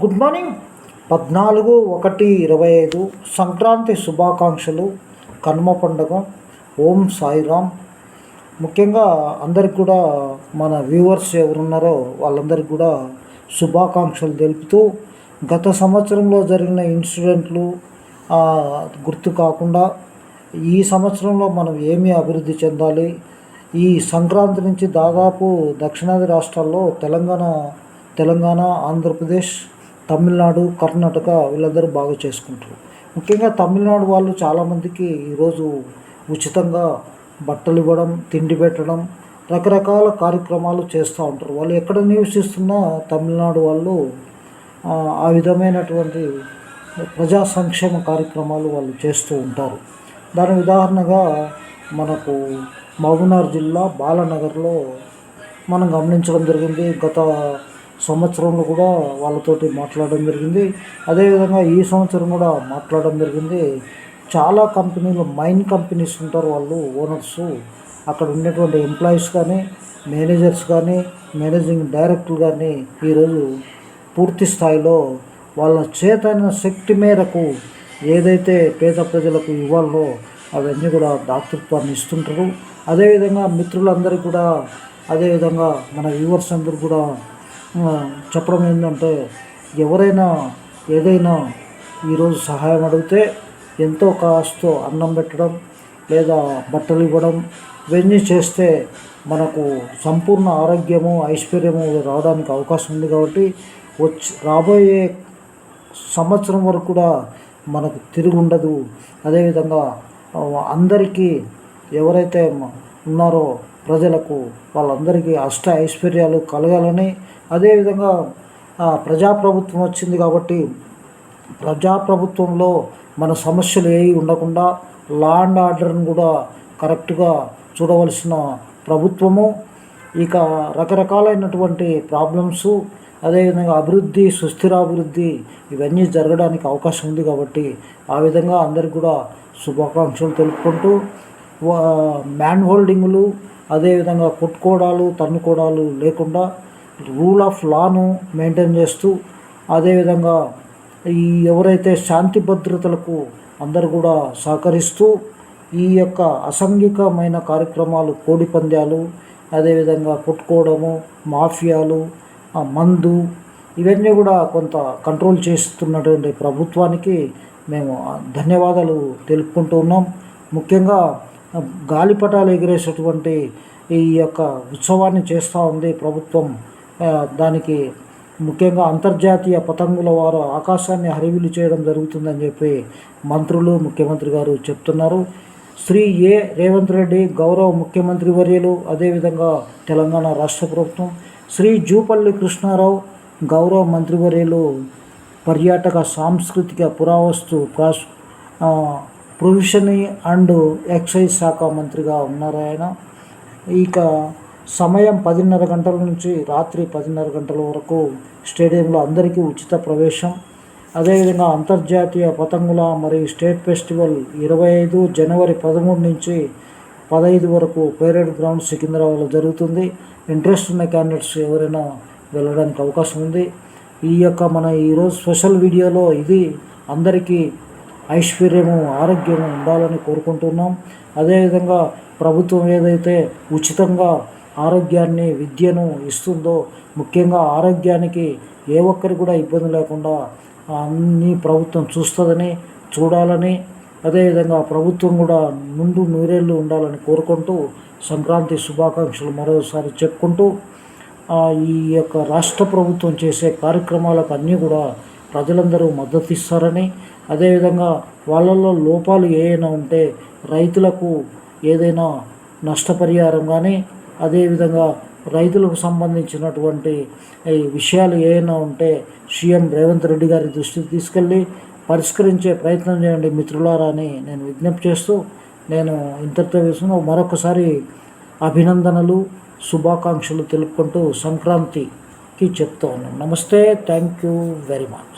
Good morning. పద్నాలుగు ఒకటి ఇరవై ఐదు సంక్రాంతి శుభాకాంక్షలు కనుమ పండుగ ఓం సాయిరామ్. ముఖ్యంగా అందరికి కూడా మన వ్యూవర్స్ ఎవరున్నారో వాళ్ళందరికీ కూడా శుభాకాంక్షలు తెలుపుతూ గత సంవత్సరంలో జరిగిన ఇన్సిడెంట్లు గుర్తు కాకుండా ఈ సంవత్సరంలో మనం ఏమి అభివృద్ధి చెందాలి? ఈ సంక్రాంతి నుంచి దాదాపు దక్షిణాది రాష్ట్రాల్లో తెలంగాణ తెలంగాణ ఆంధ్రప్రదేశ్ తమిళనాడు కర్ణాటక వీళ్ళందరూ బాగా చేసుకుంటారు. ముఖ్యంగా తమిళనాడు వాళ్ళు చాలామందికి ఈరోజు ఉచితంగా బట్టలు ఇవ్వడం తిండి పెట్టడం రకరకాల కార్యక్రమాలు చేస్తూ ఉంటారు. వాళ్ళు ఎక్కడ నివసిస్తున్నా తమిళనాడు వాళ్ళు ఆ, విధమైనటువంటి ప్రజా సంక్షేమ కార్యక్రమాలు వాళ్ళు చేస్తూ ఉంటారు. దాని ఉదాహరణగా మనకు మహబూబ్నగర్ జిల్లా బాలనగర్లో మనం గమనించడం జరిగింది. గత సంవత్సరంలో కూడా వాళ్ళతోటి మాట్లాడడం జరిగింది. అదేవిధంగా ఈ సంవత్సరం కూడా మాట్లాడడం జరిగింది. చాలా కంపెనీలు మైన్ కంపెనీస్ ఉంటారు వాళ్ళు ఓనర్స్. అక్కడ ఉన్నటువంటి ఎంప్లాయీస్ కానీ మేనేజర్స్ కానీ మేనేజింగ్ డైరెక్టర్ కానీ ఈరోజు పూర్తి స్థాయిలో వాళ్ళ చేతైన శక్తి మేరకు ఏదైతే పేద ప్రజలకు ఇవ్వాలో అవన్నీ కూడా దాతృత్వాన్ని ఇస్తుంటారు. అదేవిధంగా మిత్రులందరికీ కూడా అదేవిధంగా మన వ్యూవర్స్ అందరూ కూడా చెప్పడం ఏంటంటే ఎవరైనా ఏదైనా ఈరోజు సహాయం అడిగితే ఎంతో కాస్తో అన్నం పెట్టడం లేదా బట్టలు ఇవ్వడం ఇవన్నీ చేస్తే మనకు సంపూర్ణ ఆరోగ్యము ఐశ్వర్యము రావడానికి అవకాశం ఉంది కాబట్టి వచ్చి రాబోయే సంవత్సరం వరకు కూడా మనకు తిరిగి ఉండదు. అదేవిధంగా అందరికీ ఎవరైతే ఉన్నారో ప్రజలకు వాళ్ళందరికీ అష్ట ఐశ్వర్యాలు కలగాలని అదేవిధంగా ప్రజాప్రభుత్వం వచ్చింది కాబట్టి ప్రజాప్రభుత్వంలో మన సమస్యలు ఏవి ఉండకుండా లా అండ్ ఆర్డర్ని కూడా కరెక్ట్గా చూడవలసిన ప్రభుత్వము ఇక రకరకాలైనటువంటి ప్రాబ్లమ్స్ అదేవిధంగా అభివృద్ధి సుస్థిరాభివృద్ధి ఇవన్నీ జరగడానికి అవకాశం ఉంది కాబట్టి ఆ విధంగా అందరికి కూడా శుభాకాంక్షలు తెలుపుకుంటూ మ్యాన్ హోల్డింగులు అదేవిధంగా కొట్టుకోవడాలు తన్నుకోవడాలు లేకుండా రూల్ ఆఫ్ లాను మెయింటైన్ చేస్తూ అదేవిధంగా ఈ ఎవరైతే శాంతి భద్రతలకు అందరు కూడా సహకరిస్తూ ఈ యొక్క అసంఘికమైన కార్యక్రమాలు కోడి పందాలు అదేవిధంగా కొట్టుకోవడము మాఫియాలు మందు ఇవన్నీ కూడా కొంత కంట్రోల్ చేస్తున్నటువంటి ప్రభుత్వానికి మేము ధన్యవాదాలు తెలుపుకుంటూ ఉన్నాం. ముఖ్యంగా గాలిపటాలు ఎగిరేసేటువంటి ఈ యొక్క ఉత్సవాన్ని చేస్తూ ఉంది ప్రభుత్వం. దానికి ముఖ్యంగా అంతర్జాతీయ పతంగుల వారు ఆకాశాన్ని హరివిలు చేయడం జరుగుతుందని చెప్పి మంత్రులు ముఖ్యమంత్రి గారు చెప్తున్నారు. శ్రీ ఏ. రేవంత్ రెడ్డి గౌరవ ముఖ్యమంత్రి వర్యులు అదేవిధంగా తెలంగాణ రాష్ట్ర ప్రభుత్వం శ్రీ జూపల్లి కృష్ణారావు గౌరవ మంత్రివర్యులు పర్యాటక సాంస్కృతిక పురావస్తు ప్రాస్ ఆ, అండ్ ఎక్సైజ్ శాఖ మంత్రిగా ఉన్నారు ఆయన. ఇక సమయం పదిన్నర గంటల నుంచి రాత్రి పదిన్నర గంటల వరకు స్టేడియంలో అందరికీ ఉచిత ప్రవేశం. అదేవిధంగా అంతర్జాతీయ పతంగుల మరియు స్టేట్ ఫెస్టివల్ ఇరవై ఐదు జనవరి పదమూడు నుంచి పదహైదు వరకు పేరేడ్ గ్రౌండ్ సికింద్రాబాద్లో జరుగుతుంది. ఇంట్రెస్ట్ ఉన్న క్యాండిడేట్స్ ఎవరైనా వెళ్ళడానికి అవకాశం ఉంది. ఈ యొక్క మన ఈరోజు స్పెషల్ వీడియోలో ఇది అందరికీ ఐశ్వర్యము ఆరోగ్యము ఉండాలని కోరుకుంటున్నాం. అదేవిధంగా ప్రభుత్వం ఏదైతే ఉచితంగా ఆరోగ్యాన్ని విద్యను ఇస్తుందో ముఖ్యంగా ఆరోగ్యానికి ఏ ఒక్కరికి కూడా ఇబ్బంది లేకుండా అన్ని ప్రభుత్వం చూస్తుందని చూడాలని అదేవిధంగా ప్రభుత్వం కూడా నుండు నూరేళ్ళు ఉండాలని కోరుకుంటూ సంక్రాంతి శుభాకాంక్షలు మరోసారి చెప్పుకుంటూ ఈ యొక్క రాష్ట్ర ప్రభుత్వం చేసే కార్యక్రమాలకు అన్నీ కూడా ప్రజలందరూ మద్దతు ఇస్తారని అదేవిధంగా వాళ్ళల్లో లోపాలు ఏమైనా ఉంటే రైతులకు ఏదైనా నష్టపరిహారం కానీ అదేవిధంగా రైతులకు సంబంధించినటువంటి ఈ విషయాలు ఏమైనా ఉంటే సీఎం రేవంత్ రెడ్డి గారి దృష్టికి తీసుకెళ్ళి పరిష్కరించే ప్రయత్నం చేయండి మిత్రులారా అని నేను విజ్ఞప్తి చేస్తూ నేను ఇంతటితో వేసిన మరొకసారి అభినందనలు శుభాకాంక్షలు తెలుపుకుంటూ సంక్రాంతికి చెప్తా ఉన్నాను. నమస్తే థ్యాంక్ యూ వెరీ మచ్.